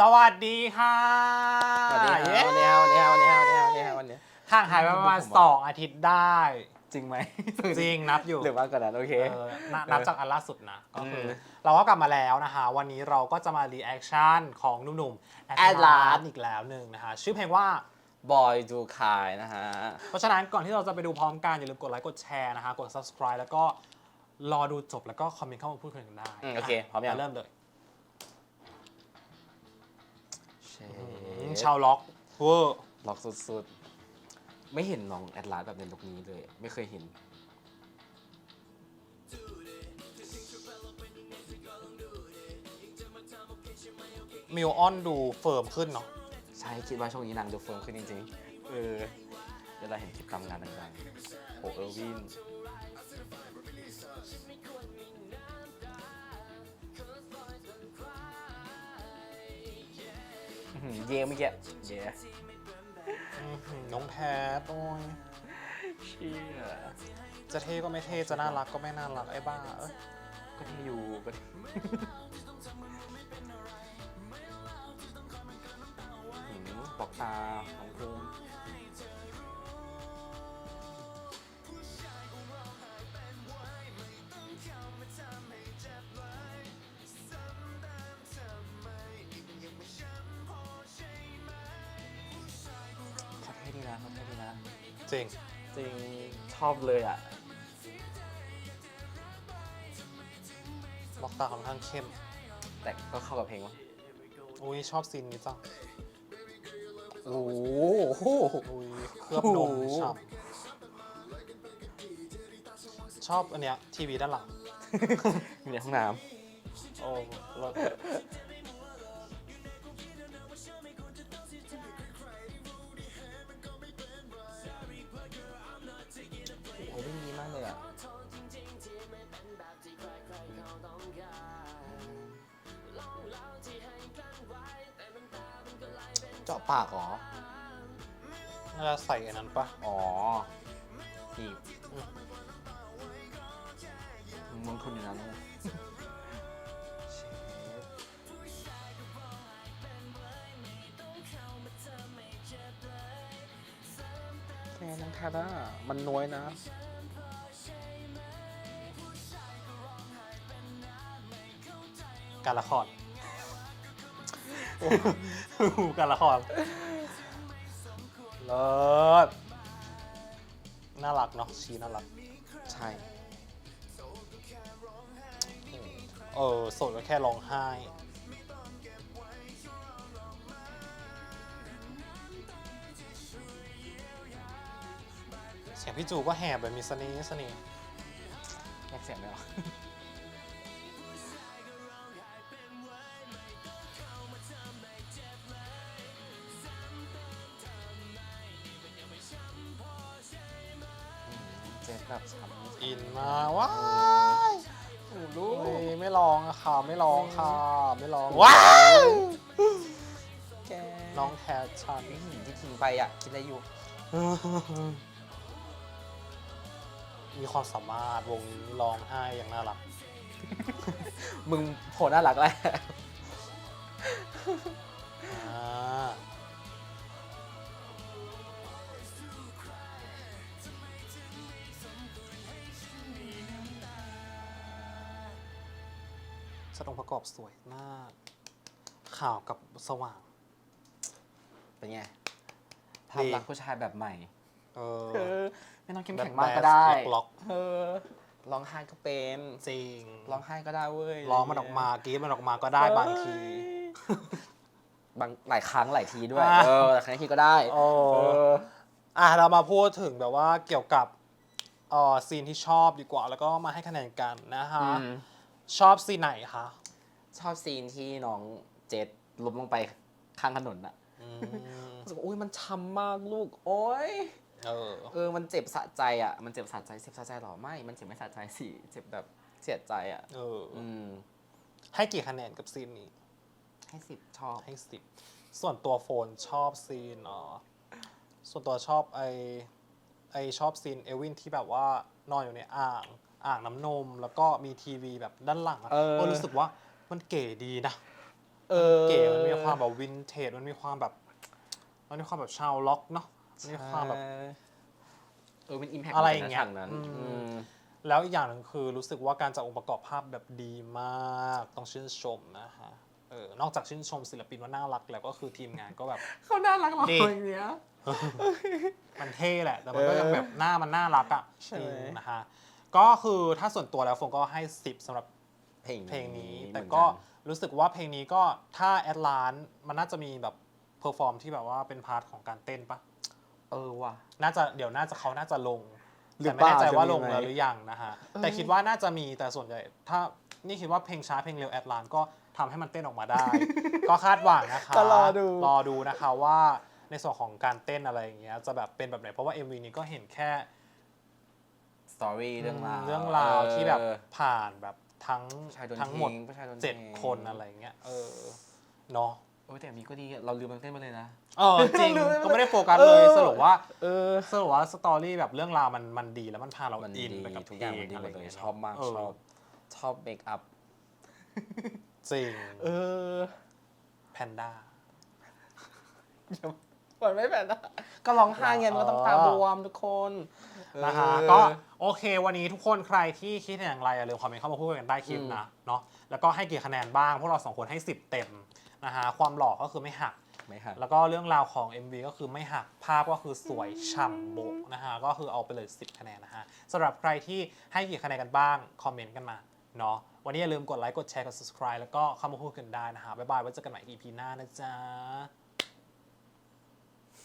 สวัสดีค่ะสวัสดีครับเย้วันนี้ครับวันนี้ครับวันนี้ครับวันนี้ครับวันนี้ครับวันนี้ห่างหายไปประมาณผมว่าสองอาทิตย์ได้ จริงไหมจริงนับอยู่หรือว่าก่อนนั้นโอเคเออนับนับจากอันล่าสุดนะก็คืออมเราก็กลับมาแล้วนะคะ วันนี้เราก็จะมารีแอคชั่นของหนุ่มๆ Atlas อีกแล้วหนึ่งนะคะชื่อเพลงว่าบอยดูคายนะฮะ เพราะฉะนั้นก่อนที่เราจะไปดูพร้อมกัน อย่าลืมกดไลค์กดแชร์นะคะ กด subscribe แล้วก็รอดูจบแล้วก็คอมเมนต์เข้ามาพูดคุยกันได้อืมโอเค พร้อมยังเริ่มเลย ชอืมชาวล็อกเวอร์ล็อกสุดๆ ไม่เห็นน้องแอดลาสแบบในลุคนี้เลย ไม่เคยเห็น มิวออนดูเฟิร์มขึ้นเนาะใช่คิดว่าช่วงนี้นางดูเฟิร์มขึ้นจริงๆ เออเวลาเห็นคลิปทำงานต่างๆโอเออร์วิน เย่เมื่อกี้เย่อื้อหือน้องแพทโอ้ยเชี่ยจะเท่ก็ไม่เท่จะน่ารักก็ไม่น่ารักไอ้บ้าเอ้ยก็ที่อยู่ก็ที่หืมบอกตาของภูมิ จริง จริงชอบเลยอะล็อกตาค่อนข้างเข้ม แต่ก็เข้ากับเพลงวะอุ้ยชอบซีนนี้จังโอ้โหอุ้ยเคลือบนมโอ้โหฉ่ำชอบอันเนี้ยทีวีด้านหลัง อยู่ในห้องน้โอ้รถ เจาะปากเหรอ น่าจะใส่อันนั้นปะอ๋อหีบมึงลงทุนอยู่นะลูกเชฟแค่นังคาด้ามันน้อยนะ การละครโอ้โห การละครเลิศน่ารักเนาะชีน่ารัก ใช่ เออโสดก็แค่ร้องไห้ เสียงพี่จูก็แหบแบบมีเสน่ห์เสน่ห์แยกเสียงได้หรอ แบบช้ำอินมากว้ายโอ้ลูเฮ้กยไม่ร้องอะค่ะ ไม่ร้องค่ะ ไม่ร้องว้ายแกน้องแคทชันไอ้หินที่ทิ้งไปอะ คิดอะไรอยู่ มีความสามารถวงนี้ร้องไห้อย่างน่ารัก มึงโผล่น่ารักแหละ สตรงประกอบสวยมาก ขาวกับสว่าง เป็นไงภาพลักษณ์ผู้ชายแบบใหม่ เอเอออไม่ต้องเข้มแบบแข็งมากก็ได้ล็อก เออร้องไห้ก็เป็นๆจริงร้องไห้ก็ได้เว้ยร้องมันออกมากรีดมันออกมาก็ได้บางที บางหลายครั้งหลายทีด้วย อะ เออหลายครั้งหลายทีก็ได้โอ้เอออะเรามาพูดถึงแบบว่าเกี่ยวกับเอ่อซีนที่ชอบดีกว่า แล้วก็มาให้คะแนนกันนะคะอืม ชอบซีนไหนคะ ชอบซีนที่น้องเจดล้มลงไปข้างถนนอะอืมรู้สึกว่าโอ้ยมันช้ำมากลูก โอ้ยเออ เออ มันเจ็บสะใจอะมันเจ็บสะใจเจ็บสะใจเหรอไม่ มันเจ็บไม่สะใจสิเจ็บแบบเสียใจอะเอออ อืมให้กี่คะแนนกับซีนนี้ ให้สิบชอบ ให้สิบส่วนตัวโฟนชอบซีนเนาะส่วนตัวชอบไอไอชอบซีนเอวินที่แบบว่านอนอยู่ในอ่าง อ่างน้ำนม แล้วก็มีทีวีแบบด้านหลังอะเออ ก็รู้สึกว่ามันเก๋ดีนะ เออ เก๋มันมีความแบบวินเทจ มันมีความแบบ มันมีความแบบชาวล็อกเนาะมันมีความแบบใช่เออเป็นอิมแพคอะไรอย่างเงี้ยนั้นอืม อืมแล้วอีกอย่างหนึ่งคือรู้สึกว่าการจัดองค์ประกอบภาพแบบดีมาก ต้องชื่นชมนะคะเออ นอกจากชื่นชมศิลปินว่าน่ารักแล้วก็คือทีมงานก็แบบ เขาน่ารักเราดี อย่างเงี้ย มันเท่แหละ แต่มันก็เออยังแบบหน้ามันน่ารักอะใช่ จริงนะคะ ก็คือถ้าส่วนตัวแล้วฟงก็ให้ 10สำหรับเพลงเพลงนี้เหมืแต่อนก็นรู้สึกว่าเพลงนี้ก็ถ้าแอดลานมันน่าจะมีแบบเพอร์ฟอร์มที่แบบว่าเป็นพาร์ทของการเต้นปะเออว่ะน่าจะเดี๋ยวน่าจะเขาน่าจะลงหรือแต่ไม่แน่ใจเปล่าว่าจะมีลงไหมแล้วหรือยังนะฮะแต่คิดว่าน่าจะมีแต่ส่วนใหญ่ถ้านี่คิดว่าเพลงช้าเพลงเร็วแอดลานก็ทำให้มันเต้นออกมาได้ ก็คาดหวังนะคะก็รอดูรอดูนะคะว่าในส่วนของการเต้นอะไรอย่างเงี้ยจะแบบเป็นแบบไหนเพราะว่า MV นี้ก็เห็นแค่ สตอรี่เรื่องราวเรื่องราวที่แบบเออผ่านแบบทั้งผู้ชายโดนทั้งหมดทิ้งผู้ชายโดนเจ็ดทิ้งคนอะไรเงี้ยเออเนาะโอ้ยแต่มีก็ดีอะเราลืมมันเต้นไปเลยนะเออจริงลืมไปเลยก็ไม่ได้โฟกัสเลยเออสรุปว่าเออสรุปว่าสตอรี่แบบเรื่องราวมันมันดีแล้วมันพาเรามันอินดีไปกับทุกอย่างมันดีะหมไรดเลยงี้ชอบมากเชอบชอบเมคอัพจริงเออแพนด้าปล่อยไม่แผ่นนะก็ร้องไห้ไงมันก็ต้องตาบวมทุกคน นะคะเออก็โอเค วันนี้ทุกคนใครที่คิดเห็นอย่างไรอย่าลืมคอมเมนต์เข้ามาพูดกันใต้คลิปอืมนะเนาะแล้วก็ให้กี่คะแนนบ้าง พวกเราสองคนให้ 10 เต็มนะฮะความหล่อก็คือไม่หัก ไม่หัก แล้วก็เรื่องราวของ MV ก็คือไม่หักภาพก็คือสวยฉ่ำโบะนะฮะก็คือเอาไปเลย 10 คะแนนนะฮะสำหรับใครที่ให้กี่คะแนนกันบ้างคอมเมนต์กันมาเนาะวันนี้อย่าลืมกดไลค์กดแชร์กด subscribe แล้วก็เข้ามาพูดกันได้นะฮะบ๊ายบายไว้เจอกันใหม่ EP หน้านะจ๊ะ